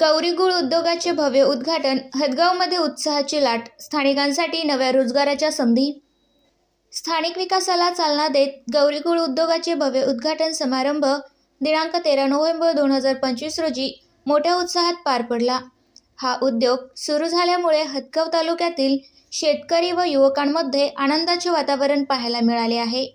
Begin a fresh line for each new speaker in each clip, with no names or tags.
गौरी गुळ उद्योगाचे भव्य उद्घाटन हदगावमध्ये उत्साहाची लाट स्थानिकांसाठी नव्या रोजगाराच्या संधी. स्थानिक विकासाला चालना देत गौरी गुळ उद्योगाचे भव्य उद्घाटन समारंभ दिनांक तेरा नोव्हेंबर दोन हजार पंचवीस रोजी मोठ्या उत्साहात पार पडला. हा उद्योग सुरू झाल्यामुळे हदगाव तालुक्यातील शेतकरी व युवकांमध्ये आनंदाचे वातावरण पाहायला मिळाले आहे.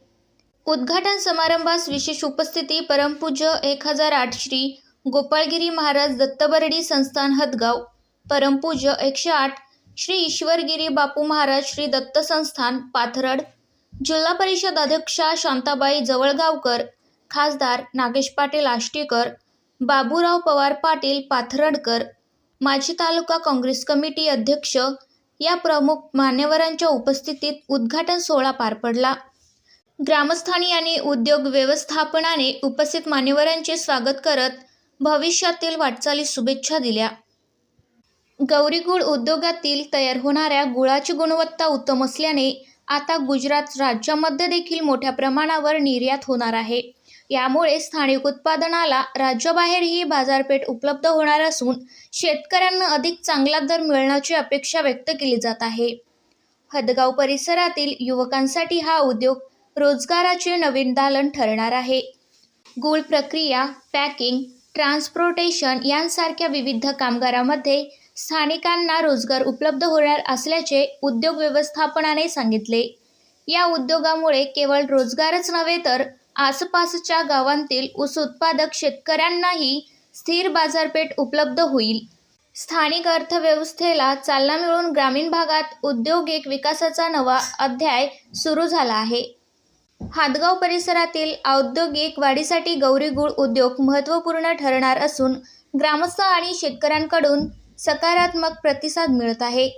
उद्घाटन समारंभास विशेष उपस्थिती परमपूज्य एक हजार आठ श्री गोपाळगिरी महाराज दत्तबरडी संस्थान हदगाव परमपूज्य एकशे आठ श्री ईश्वरगिरी बापू महाराज श्री दत्त संस्थान पाथरड जिल्हा परिषद अध्यक्षा शांताबाई जवळगावकर खासदार नागेश पाटील आष्टीकर बाबूराव पवार पाटील पाथरडकर माजी तालुका काँग्रेस कमिटी अध्यक्ष या प्रमुख मान्यवरांच्या उपस्थितीत उद्घाटन सोहळा पार पडला. ग्रामस्थानी आणि उद्योग व्यवस्थापनाने उपस्थित मान्यवरांचे स्वागत करत भविष्यातील वाटचाली शुभेच्छा दिल्या. गौरीगुळ उद्योगातील तयार होणाऱ्या गुळाची गुणवत्ता उत्तम असल्याने आता गुजरात राज्यामध्ये देखील मोठ्या प्रमाणावर निर्यात होणार आहे. यामुळे स्थानिक उत्पादनाला राज्याबाहेरही बाजारपेठ उपलब्ध होणार असून शेतकऱ्यांना अधिक चांगला दर मिळण्याची अपेक्षा व्यक्त केली जात आहे. हदगाव परिसरातील युवकांसाठी हा उद्योग रोजगाराचे नवीन दालन ठरणार आहे. गूळ प्रक्रिया पॅकिंग ट्रान्सपोर्टेशन यांसारख्या विविध कामगारामध्ये स्थानिकांना रोजगार उपलब्ध होणार असल्याचे उद्योग व्यवस्थापनाने सांगितले. या उद्योगामुळे केवळ रोजगारच नव्हे तर आसपासच्या गावांतील ऊस उत्पादक शेतकऱ्यांनाही स्थिर बाजारपेठ उपलब्ध होईल. स्थानिक अर्थव्यवस्थेला चालना मिळून ग्रामीण भागात उद्योगिक विकासाचा नवा अध्याय सुरू झाला आहे. हादगाव परिसरातील औद्योगिक वाढीसाठी गौरी गुळ उद्योग महत्त्वपूर्ण ठरणार असून ग्रामस्थ आणि शेतकऱ्यांकडून सकारात्मक प्रतिसाद मिळत आहे.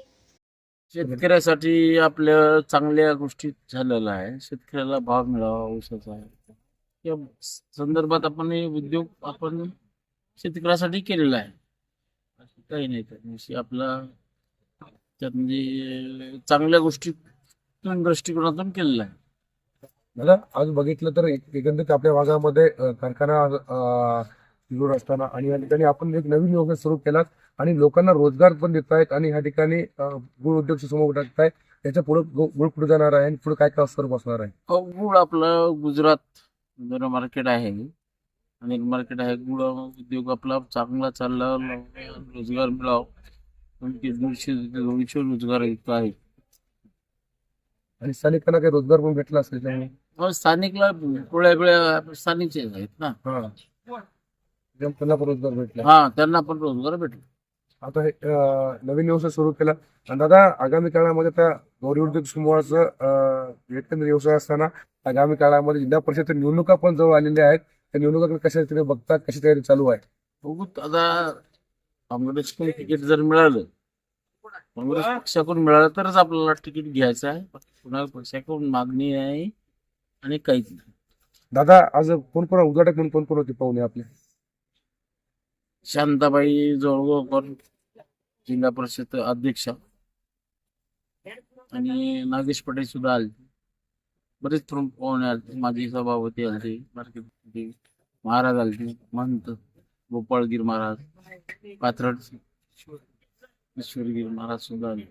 शेतकऱ्यासाठी आपल्या चांगल्या गोष्टी झालेल्या आहे शेतकऱ्याला भाव मिळावा ऊसाचा या संदर्भात आपण हे उद्योग आपण शेतकऱ्यासाठी केलेला आहे. काही नाही त्याविषयी आपला त्यात म्हणजे चांगल्या गोष्टी दृष्टिकोनातून केलेला आहे.
दादा आज बघितलं तर एक- एकंदरीत आपल्या भागामध्ये कारखाना सुरू असताना आणि या ठिकाणी आपण एक नवीन योजना सुरू केलात आणि लोकांना रोजगार पण देत आहेत आणि ह्या ठिकाणी गुळ उद्योग समोर टाकताय त्याच्या पुढे गुळ पुढे जाणार आहे आणि पुढे काय काय स्वरूप असणार आहे?
गुळ आपलं गुजरात मार्केट आहे. आणि मार्केट आहे गुळ उद्योग आपला चांगला चालला रोजगार मिळावा. दोनशे दोनशे रोजगार इतका आहे.
आणि स्थानिकांना काही रोजगार पण भेटला असेल त्यामुळे.
मग स्थानिकला स्थानिकचे आहेत ना.
हा. त्यांना पण रोजगार भेटला.
हा त्यांना पण रोजगार भेटला.
आता हे नवीन व्यवसाय सुरू केला. आणि दादा आगामी काळामध्ये त्या गौरी उद्योग समूहाचं एकंदर व्यवसाय असताना आगामी काळामध्ये जिल्हा परिषद निवडणुका पण जवळ आलेल्या आहेत. त्या निवडणुका कशा तरी बघता कशी तयारी चालू आहे?
बघू आता काँग्रेसकडे तिकीट जर मिळालं काँग्रेस पक्षाकडून मिळालं तरच आपल्याला तिकीट घ्यायचं आहे. कुणाला पक्षाकडून मागणी आहे आणि काहीच नाही.
दादा आज कोण कोण उद्घाटक म्हणून कोण कोण होते पाहुणे आपले?
शांताबाई जोळगावकर जिल्हा परिषद अध्यक्षा. आणि नागेश पटेल सुद्धा आले. बरेच प्रमुख पाहुणे आले. माझी सभापती आलते मार्केट महाराज आलते महंत गोपाळगीर महाराज. पाथरड. महाराज सुद्धा आले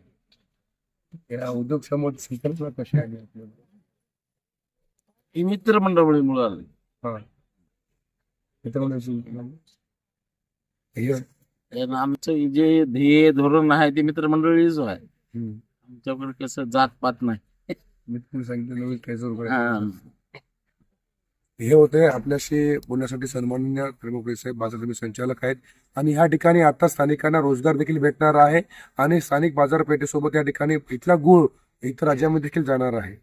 या उद्योग संकल्पना कशी आहे आपल्याला?
ही मित्र मंडळीमुळे आले
हा
कारण आमचं जे ध्येय धोरण आहे ते मित्रमंडळीच आहे. आमच्याकडे कसं जात पात नाही
मी तुम्ही सांगितलं नवीन जोर.
हा.
हे होते आपल्याशी बोलण्यासाठी सन्माननीय प्रमुख साहेब बाजार समिती संचालक आहेत. आणि ह्या ठिकाणी आता स्थानिकांना रोजगार देखील भेटणार आहे आणि स्थानिक बाजारपेठेसोबत या ठिकाणी इथला गुळ इतर राज्यामध्ये देखील जाणार आहे.